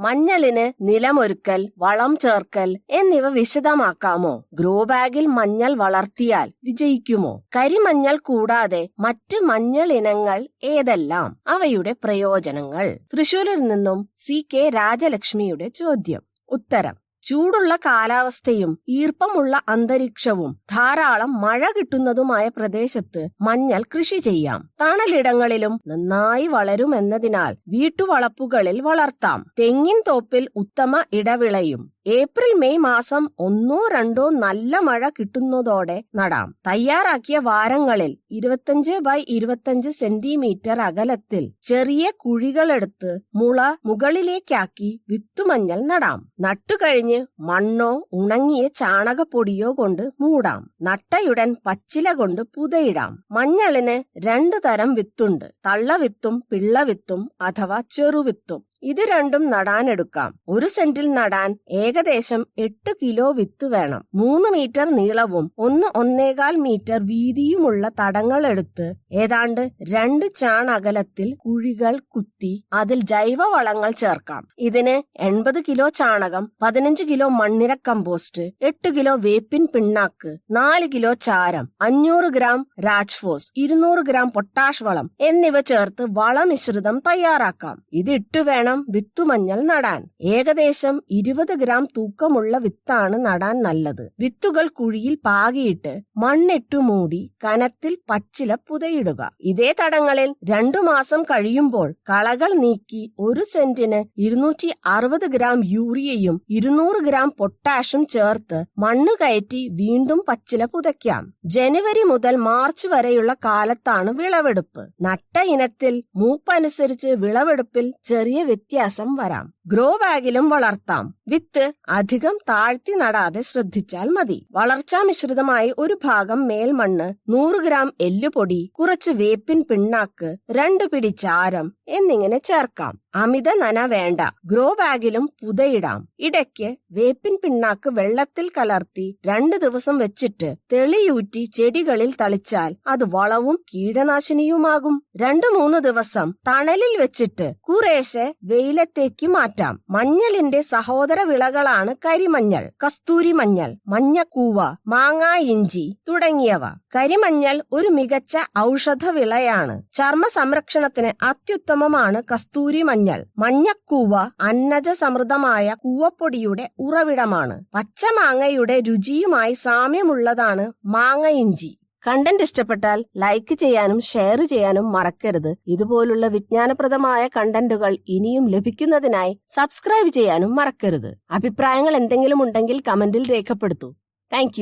മഞ്ഞളിന് നിലമൊരുക്കൽ വളം ചേർക്കൽ എന്നിവ വിശദമാക്കാമോ? ഗ്രോ ബാഗിൽ മഞ്ഞൾ വളർത്തിയാൽ വിജയിക്കുമോ? കരിമഞ്ഞൾ കൂടാതെ മറ്റ് മഞ്ഞൾ ഇനങ്ങൾ ഏതെല്ലാം? അവയുടെ പ്രയോജനങ്ങൾ. തൃശൂരിൽ നിന്നും സി കെ രാജലക്ഷ്മിയുടെ ചോദ്യം. ഉത്തരം. ചൂടുള്ള കാലാവസ്ഥയും ഈർപ്പമുള്ള അന്തരീക്ഷവും ധാരാളം മഴ കിട്ടുന്നതുമായ പ്രദേശത്ത് മഞ്ഞൾ കൃഷി ചെയ്യാം. തണലിടങ്ങളിലും നന്നായി വളരുമെന്നതിനാൽ വീട്ടുവളപ്പുകളിൽ വളർത്താം. തെങ്ങിൻ തോപ്പിൽ ഉത്തമ ഇടവിളയും. ഏപ്രിൽ മെയ് മാസം ഒന്നോ രണ്ടോ നല്ല മഴ കിട്ടുന്നതോടെ നടാം. തയ്യാറാക്കിയ വാരങ്ങളിൽ ഇരുപത്തഞ്ച് ബൈ ഇരുപത്തഞ്ച് സെന്റിമീറ്റർ അകലത്തിൽ ചെറിയ കുഴികളെടുത്ത് മുള മുകളിലേക്കാക്കി വിത്തുമഞ്ഞൾ നടാം. നട്ടുകഴിഞ്ഞ് മണ്ണോ ഉണങ്ങിയ ചാണകപ്പൊടിയോ കൊണ്ട് മൂടാം. നട്ടയുടൻ പച്ചില കൊണ്ട് പുതയിടാം. മഞ്ഞളിന് രണ്ടു തരം വിത്തുണ്ട്. തള്ളവിത്തും പിള്ളവിത്തും അഥവാ ചെറുവിത്തും. ഇത് രണ്ടും നടാനെടുക്കാം. ഒരു സെന്റിൽ നടാൻ ഏകദേശം എട്ട് കിലോ വിത്ത് വേണം. മൂന്ന് മീറ്റർ നീളവും ഒന്ന് ഒന്നേകാൽ മീറ്റർ വീതിയുമുള്ള തടങ്ങൾ എടുത്ത് ഏതാണ്ട് രണ്ട് ചാൺ അകലത്തിൽ കുഴികൾ കുത്തി അതിൽ ജൈവവളങ്ങൾ ചേർക്കാം. ഇതിന് എൺപത് കിലോ ചാണകം പതിനഞ്ച് കിലോ മണ്ണിര കമ്പോസ്റ്റ് എട്ട് കിലോ വേപ്പിൻ പിണ്ണാക്ക് നാല് കിലോ ചാരം അഞ്ഞൂറ് ഗ്രാം രാജ്ഫോസ് ഇരുന്നൂറ് ഗ്രാം പൊട്ടാഷ് വളം എന്നിവ ചേർത്ത് വളമിശ്രിതം തയ്യാറാക്കാം. ഇതിട്ടു വേണം വിത്തുമഞ്ഞൾ നടാൻ. ഏകദേശം ഇരുപത് ഗ്രാം തൂക്കമുള്ള വിത്താണ് നടാൻ നല്ലത്. വിത്തുകൾ കുഴിയിൽ പാകിയിട്ട് മണ്ണിട്ടു മൂടി കനത്തിൽ പച്ചില പുതയിടുക. ഇതേ തടങ്ങളിൽ രണ്ടു മാസം കഴിയുമ്പോൾ കളകൾ നീക്കി ഒരു സെന്റിന് ഇരുന്നൂറ്റി അറുപത് ഗ്രാം യൂറിയയും ഇരുന്നൂറ് ഗ്രാം പൊട്ടാഷും ചേർത്ത് മണ്ണ് കയറ്റി വീണ്ടും പച്ചില പുതയ്ക്കാം. ജനുവരി മുതൽ മാർച്ച് വരെയുള്ള കാലത്താണ് വിളവെടുപ്പ്. നട്ട ഇനത്തിൽ മൂപ്പനുസരിച്ച് വിളവെടുപ്പിൽ ചെറിയ വ്യത്യാസം വരാം. ഗ്രോ ബാഗിലും വളർത്താം. വിത്ത് അധികം താഴ്ത്തി നടാതെ ശ്രദ്ധിച്ചാൽ മതി. വളർച്ചാ മിശ്രിതമായി ഒരു ഭാഗം മേൽമണ്ണ് നൂറ് ഗ്രാം എല്ലുപൊടി കുറച്ച് വേപ്പിൻ പിണ്ണാക്ക് രണ്ടു പിടി ചാരം എന്നിങ്ങനെ ചേർക്കാം. അമിത നന വേണ്ട. ഗ്രോ ബാഗിലും പുതയിടാം. ഇടയ്ക്ക് വേപ്പിൻ പിണ്ണാക്ക് വെള്ളത്തിൽ കലർത്തി രണ്ടു ദിവസം വെച്ചിട്ട് തെളിയൂറ്റി ചെടികളിൽ തളിച്ചാൽ അത് വളവും കീടനാശിനിയുമാകും. രണ്ടു മൂന്ന് ദിവസം തണലിൽ വെച്ചിട്ട് കുറേശ്ശെ വെയിലത്തേക്ക് മാറ്റാം. മഞ്ഞളിന്റെ സഹോദര വിളകളാണ് കരിമഞ്ഞൾ കസ്തൂരി മഞ്ഞൾ മഞ്ഞക്കൂവ മാങ്ങാ ഇഞ്ചി തുടങ്ങിയവ. കരിമഞ്ഞൾ ഒരു മികച്ച ഔഷധ വിളയാണ്. ചർമ്മ സംരക്ഷണത്തിന് അത്യുത്തമമാണ് കസ്തൂരി മഞ്ഞൾ. മഞ്ഞക്കൂവ അന്നജ സമൃദ്ധമായ കൂവപ്പൊടിയുടെ ഉറവിടമാണ്. പച്ചമാങ്ങയുടെ രുചിയുമായി സാമ്യമുള്ളതാണ് മാങ്ങ ഇഞ്ചി. കണ്ടന്റ് ഇഷ്ടപ്പെട്ടാൽ ലൈക്ക് ചെയ്യാനും ഷെയർ ചെയ്യാനും മറക്കരുത്. ഇതുപോലുള്ള വിജ്ഞാനപ്രദമായ കണ്ടന്റുകൾ ഇനിയും ലഭിക്കുന്നതിനായി സബ്സ്ക്രൈബ് ചെയ്യാനും മറക്കരുത്. അഭിപ്രായങ്ങൾ എന്തെങ്കിലും ഉണ്ടെങ്കിൽ കമന്റിൽ രേഖപ്പെടുത്തൂ. താങ്ക്